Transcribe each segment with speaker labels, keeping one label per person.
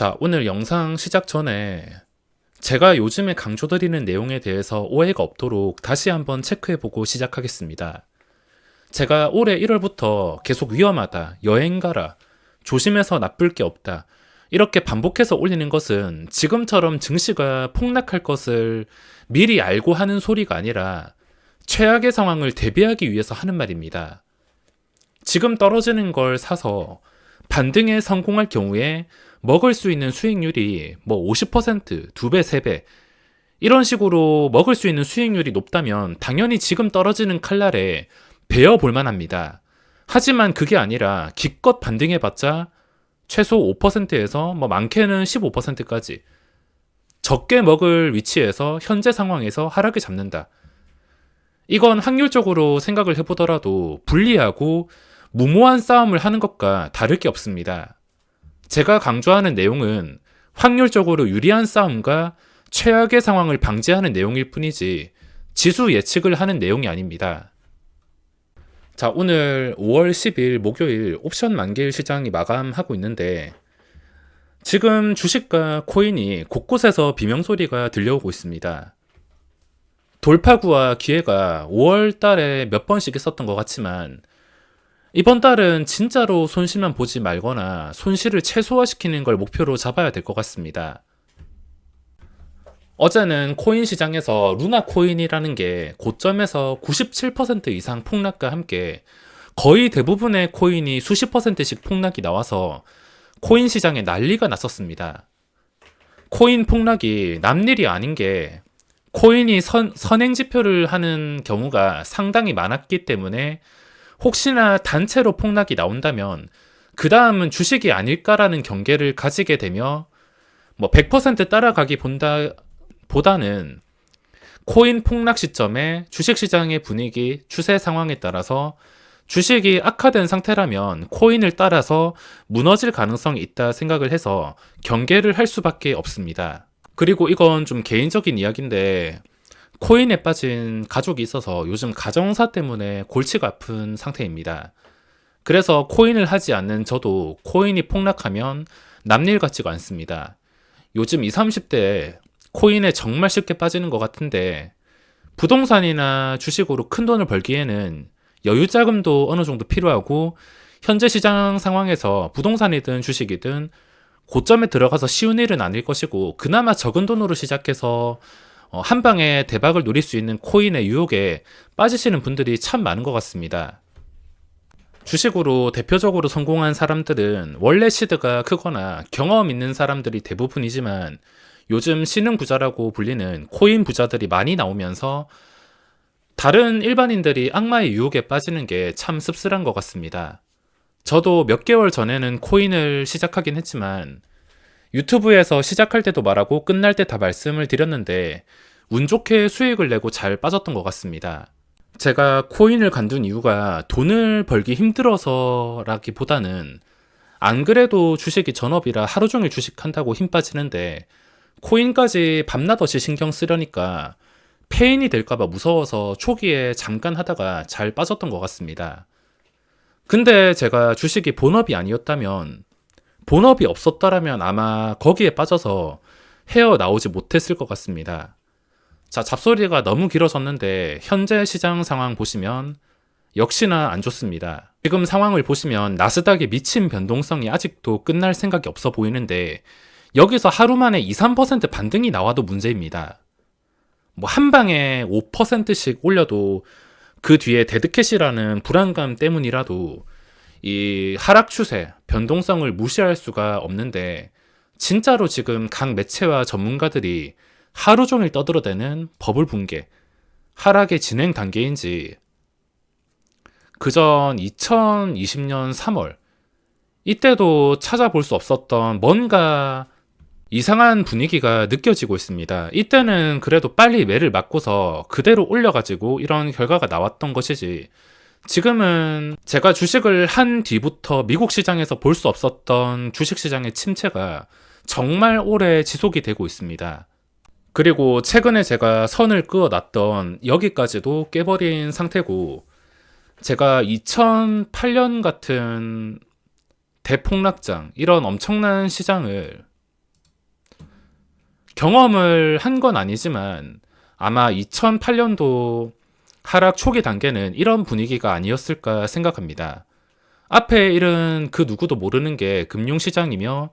Speaker 1: 자, 오늘 영상 시작 전에 제가 요즘에 강조드리는 내용에 대해서 오해가 없도록 다시 한번 체크해보고 시작하겠습니다. 제가 올해 1월부터 계속 위험하다, 여행 가라, 조심해서 나쁠 게 없다, 이렇게 반복해서 올리는 것은 지금처럼 증시가 폭락할 것을 미리 알고 하는 소리가 아니라 최악의 상황을 대비하기 위해서 하는 말입니다. 지금 떨어지는 걸 사서 반등에 성공할 경우에 먹을 수 있는 수익률이 뭐 50%, 2배, 3배 이런 식으로 먹을 수 있는 수익률이 높다면 당연히 지금 떨어지는 칼날에 베어 볼 만 합니다. 하지만 그게 아니라 기껏 반등해 봤자 최소 5%에서 뭐 많게는 15%까지 적게 먹을 위치에서 현재 상황에서 하락을 잡는다. 이건 확률적으로 생각을 해보더라도 불리하고 무모한 싸움을 하는 것과 다를 게 없습니다. 제가 강조하는 내용은 확률적으로 유리한 싸움과 최악의 상황을 방지하는 내용일 뿐이지 지수 예측을 하는 내용이 아닙니다. 자, 오늘 5월 10일 목요일 옵션 만기일 시장이 마감하고 있는데 지금 주식과 코인이 곳곳에서 비명소리가 들려오고 있습니다. 돌파구와 기회가 5월 달에 몇 번씩 있었던 것 같지만 이번 달은 진짜로 손실만 보지 말거나 손실을 최소화시키는 걸 목표로 잡아야 될 것 같습니다. 어제는 코인 시장에서 루나 코인이라는 게 고점에서 97% 이상 폭락과 함께 거의 대부분의 코인이 수십 퍼센트씩 폭락이 나와서 코인 시장에 난리가 났었습니다. 코인 폭락이 남일이 아닌 게 코인이 선, 선행 지표를 하는 경우가 상당히 많았기 때문에 혹시나 단체로 폭락이 나온다면 그 다음은 주식이 아닐까라는 경계를 가지게 되며 뭐 100% 따라가기 본다 보다는 코인 폭락 시점에 주식 시장의 분위기, 추세 상황에 따라서 주식이 악화된 상태라면 코인을 따라서 무너질 가능성이 있다 생각을 해서 경계를 할 수밖에 없습니다. 그리고 이건 좀 개인적인 이야기인데 코인에 빠진 가족이 있어서 요즘 가정사 때문에 골치가 아픈 상태입니다. 그래서 코인을 하지 않는 저도 코인이 폭락하면 남일 같지가 않습니다. 요즘 20, 30대 코인에 정말 쉽게 빠지는 것 같은데 부동산이나 주식으로 큰 돈을 벌기에는 여유 자금도 어느 정도 필요하고 현재 시장 상황에서 부동산이든 주식이든 고점에 들어가서 쉬운 일은 아닐 것이고 그나마 적은 돈으로 시작해서 어, 한 방에 대박을 노릴 수 있는 코인의 유혹에 빠지시는 분들이 참 많은 것 같습니다. 주식으로 대표적으로 성공한 사람들은 원래 시드가 크거나 경험 있는 사람들이 대부분이지만 요즘 신흥 부자라고 불리는 코인 부자들이 많이 나오면서 다른 일반인들이 악마의 유혹에 빠지는 게 참 씁쓸한 것 같습니다. 저도 몇 개월 전에는 코인을 시작하긴 했지만 유튜브에서 시작할 때도 말하고 끝날 때 다 말씀을 드렸는데 운 좋게 수익을 내고 잘 빠졌던 것 같습니다. 제가 코인을 간둔 이유가 돈을 벌기 힘들어서라기보다는 안 그래도 주식이 전업이라 하루 종일 주식한다고 힘 빠지는데 코인까지 밤낮 없이 신경 쓰려니까 폐인이 될까봐 무서워서 초기에 잠깐 하다가 잘 빠졌던 것 같습니다. 근데 제가 주식이 본업이 아니었다면 본업이 없었더라면 아마 거기에 빠져서 헤어 나오지 못했을 것 같습니다. 자, 잡소리가 너무 길어졌는데 현재 시장 상황 보시면 역시나 안 좋습니다. 지금 상황을 보시면 나스닥의 미친 변동성이 아직도 끝날 생각이 없어 보이는데 여기서 하루 만에 2, 3% 반등이 나와도 문제입니다. 뭐 한 방에 5%씩 올려도 그 뒤에 데드캣이라는 불안감 때문이라도 이 하락 추세, 변동성을 무시할 수가 없는데 진짜로 지금 각 매체와 전문가들이 하루 종일 떠들어대는 버블 붕괴, 하락의 진행 단계인지 그전 2020년 3월 이때도 찾아볼 수 없었던 뭔가 이상한 분위기가 느껴지고 있습니다. 이때는 그래도 빨리 매를 맞고서 그대로 올려가지고 이런 결과가 나왔던 것이지 지금은 제가 주식을 한 뒤부터 미국 시장에서 볼 수 없었던 주식 시장의 침체가 정말 오래 지속이 되고 있습니다. 그리고 최근에 제가 선을 그어 놨던 여기까지도 깨버린 상태고 제가 2008년 같은 대폭락장 이런 엄청난 시장을 경험을 한 건 아니지만 아마 2008년도 하락 초기 단계는 이런 분위기가 아니었을까 생각합니다. 앞에 일은 그 누구도 모르는 게 금융시장이며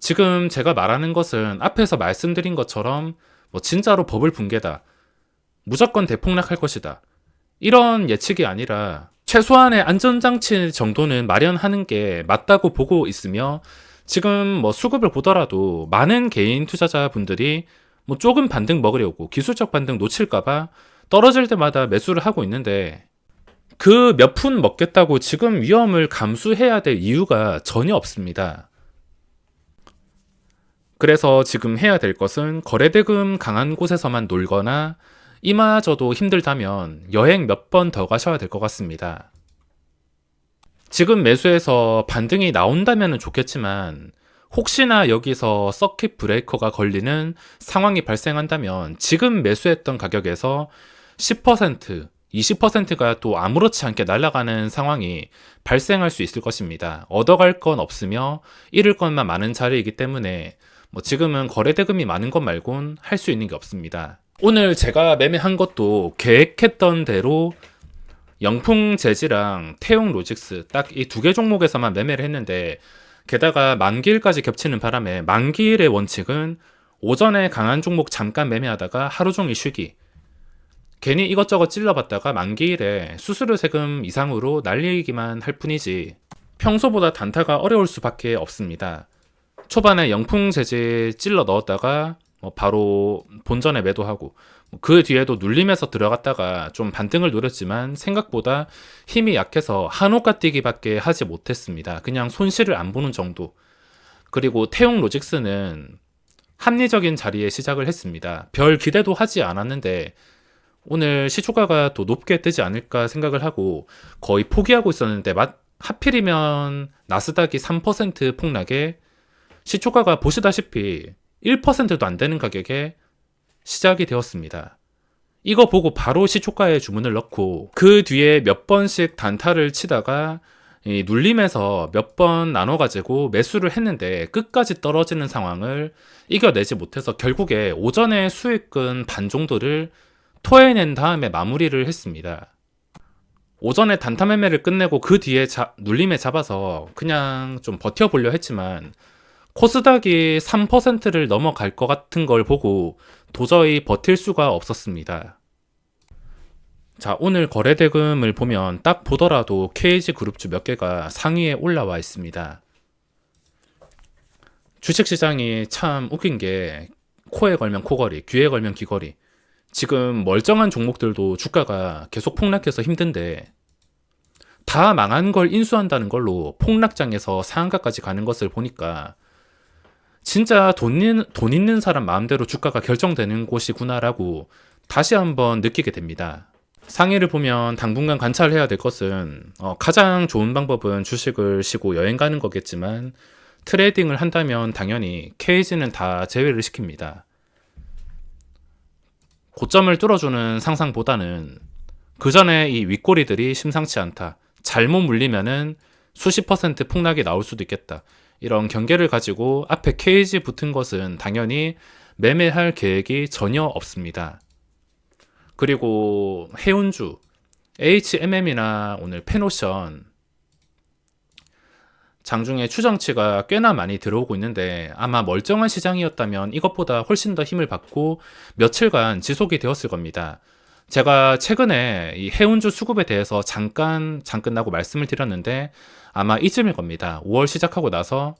Speaker 1: 지금 제가 말하는 것은 앞에서 말씀드린 것처럼 뭐 진짜로 버블 붕괴다. 무조건 대폭락할 것이다. 이런 예측이 아니라 최소한의 안전장치 정도는 마련하는 게 맞다고 보고 있으며 지금 뭐 수급을 보더라도 많은 개인 투자자분들이 뭐 조금 반등 먹으려고 기술적 반등 놓칠까봐 떨어질 때마다 매수를 하고 있는데 그 몇 푼 먹겠다고 지금 위험을 감수해야 될 이유가 전혀 없습니다. 그래서 지금 해야 될 것은 거래대금 강한 곳에서만 놀거나 이마저도 힘들다면 여행 몇 번 더 가셔야 될 것 같습니다. 지금 매수해서 반등이 나온다면 좋겠지만 혹시나 여기서 서킷 브레이커가 걸리는 상황이 발생한다면 지금 매수했던 가격에서 10%, 20%가 또 아무렇지 않게 날아가는 상황이 발생할 수 있을 것입니다. 얻어갈 건 없으며 잃을 것만 많은 자리이기 때문에 뭐 지금은 거래 대금이 많은 것 말곤 할 수 있는 게 없습니다. 오늘 제가 매매한 것도 계획했던 대로 영풍 재지랑 태용 로직스 딱 이 두 개 종목에서만 매매를 했는데 게다가 만기일까지 겹치는 바람에 만기일의 원칙은 오전에 강한 종목 잠깐 매매하다가 하루 종일 쉬기. 괜히 이것저것 찔러봤다가 만기일에 수수료 세금 이상으로 날리기만 할 뿐이지 평소보다 단타가 어려울 수밖에 없습니다. 초반에 영풍 재질 찔러 넣었다가 뭐 바로 본전에 매도하고 그 뒤에도 눌림에서 들어갔다가 좀 반등을 노렸지만 생각보다 힘이 약해서 한호가 뛰기밖에 하지 못했습니다. 그냥 손실을 안 보는 정도. 그리고 태용 로직스는 합리적인 자리에 시작을 했습니다. 별 기대도 하지 않았는데 오늘 시초가가 또 높게 뜨지 않을까 생각을 하고 거의 포기하고 있었는데 하필이면 나스닥이 3% 폭락에 시초가가 보시다시피 1%도 안 되는 가격에 시작이 되었습니다. 이거 보고 바로 시초가에 주문을 넣고 그 뒤에 몇 번씩 단타를 치다가 이 눌림에서 몇 번 나눠가지고 매수를 했는데 끝까지 떨어지는 상황을 이겨내지 못해서 결국에 오전에 수익은 반 정도를 토해낸 다음에 마무리를 했습니다. 오전에 단타 매매를 끝내고 그 뒤에 자, 눌림에 잡아서 그냥 좀 버텨보려 했지만 코스닥이 3%를 넘어갈 것 같은 걸 보고 도저히 버틸 수가 없었습니다. 자, 오늘 거래대금을 보면 딱 보더라도 KG 그룹주 몇 개가 상위에 올라와 있습니다. 주식시장이 참 웃긴 게 코에 걸면 코걸이, 귀에 걸면 귀걸이. 지금 멀쩡한 종목들도 주가가 계속 폭락해서 힘든데 다 망한 걸 인수한다는 걸로 폭락장에서 상한가까지 가는 것을 보니까 진짜 돈, 있는, 돈 있는 사람 마음대로 주가가 결정되는 곳이구나라고 다시 한번 느끼게 됩니다. 상해를 보면 당분간 관찰해야 될 것은 어, 가장 좋은 방법은 주식을 쉬고 여행 가는 거겠지만 트레이딩을 한다면 당연히 케이지는 다 제외를 시킵니다. 고점을 뚫어주는 상상보다는 그 전에 이 윗꼬리들이 심상치 않다. 잘못 물리면은 수십 퍼센트 폭락이 나올 수도 있겠다. 이런 경계를 가지고 앞에 케이지 붙은 것은 당연히 매매할 계획이 전혀 없습니다. 그리고 해운주, HMM이나 오늘 페노션 장중에 추정치가 꽤나 많이 들어오고 있는데 아마 멀쩡한 시장이었다면 이것보다 훨씬 더 힘을 받고 며칠간 지속이 되었을 겁니다. 제가 최근에 이 해운주 수급에 대해서 잠깐 잠끝나고 말씀을 드렸는데 아마 이쯤일 겁니다. 5월 시작하고 나서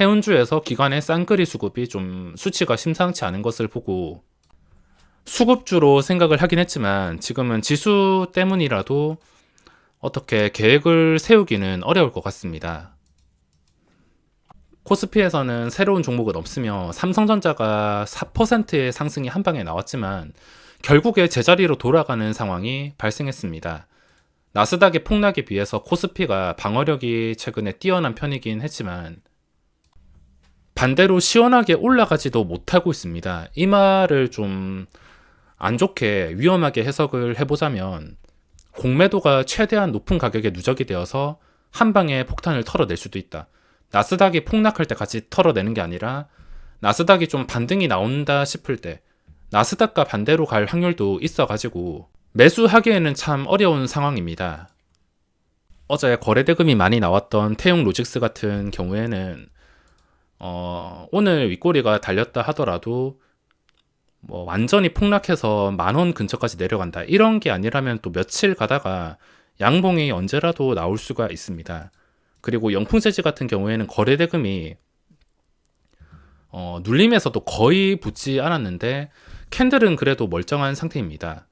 Speaker 1: 해운주에서 기관의 쌍끌이 수급이 좀 수치가 심상치 않은 것을 보고 수급주로 생각을 하긴 했지만 지금은 지수 때문이라도 어떻게 계획을 세우기는 어려울 것 같습니다. 코스피에서는 새로운 종목은 없으며 삼성전자가 4%의 상승이 한 방에 나왔지만 결국에 제자리로 돌아가는 상황이 발생했습니다. 나스닥의 폭락에 비해서 코스피가 방어력이 최근에 뛰어난 편이긴 했지만 반대로 시원하게 올라가지도 못하고 있습니다. 이 말을 좀 안 좋게 위험하게 해석을 해보자면 공매도가 최대한 높은 가격에 누적이 되어서 한 방에 폭탄을 털어낼 수도 있다. 나스닥이 폭락할 때 같이 털어내는 게 아니라 나스닥이 좀 반등이 나온다 싶을 때 나스닥과 반대로 갈 확률도 있어가지고 매수하기에는 참 어려운 상황입니다. 어제 거래대금이 많이 나왔던 태용 로직스 같은 경우에는 어, 오늘 윗꼬리가 달렸다 하더라도 뭐 완전히 폭락해서 만 원 근처까지 내려간다 이런 게 아니라면 또 며칠 가다가 양봉이 언제라도 나올 수가 있습니다. 그리고 영풍세지 같은 경우에는 거래대금이 어, 눌림에서도 거의 붙지 않았는데 캔들은 그래도 멀쩡한 상태입니다.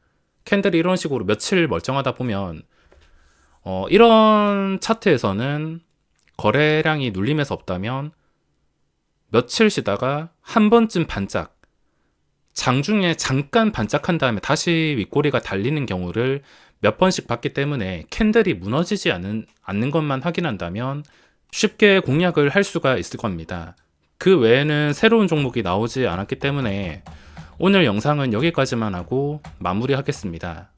Speaker 1: 캔들이 이런 식으로 며칠 멀쩡하다 보면 어, 이런 차트에서는 거래량이 눌림에서 없다면 며칠 쉬다가 한 번쯤 반짝 장중에 잠깐 반짝한 다음에 다시 윗꼬리가 달리는 경우를 몇 번씩 봤기 때문에 캔들이 무너지지 않는, 않는 것만 확인한다면 쉽게 공략을 할 수가 있을 겁니다. 그 외에는 새로운 종목이 나오지 않았기 때문에 오늘 영상은 여기까지만 하고 마무리하겠습니다.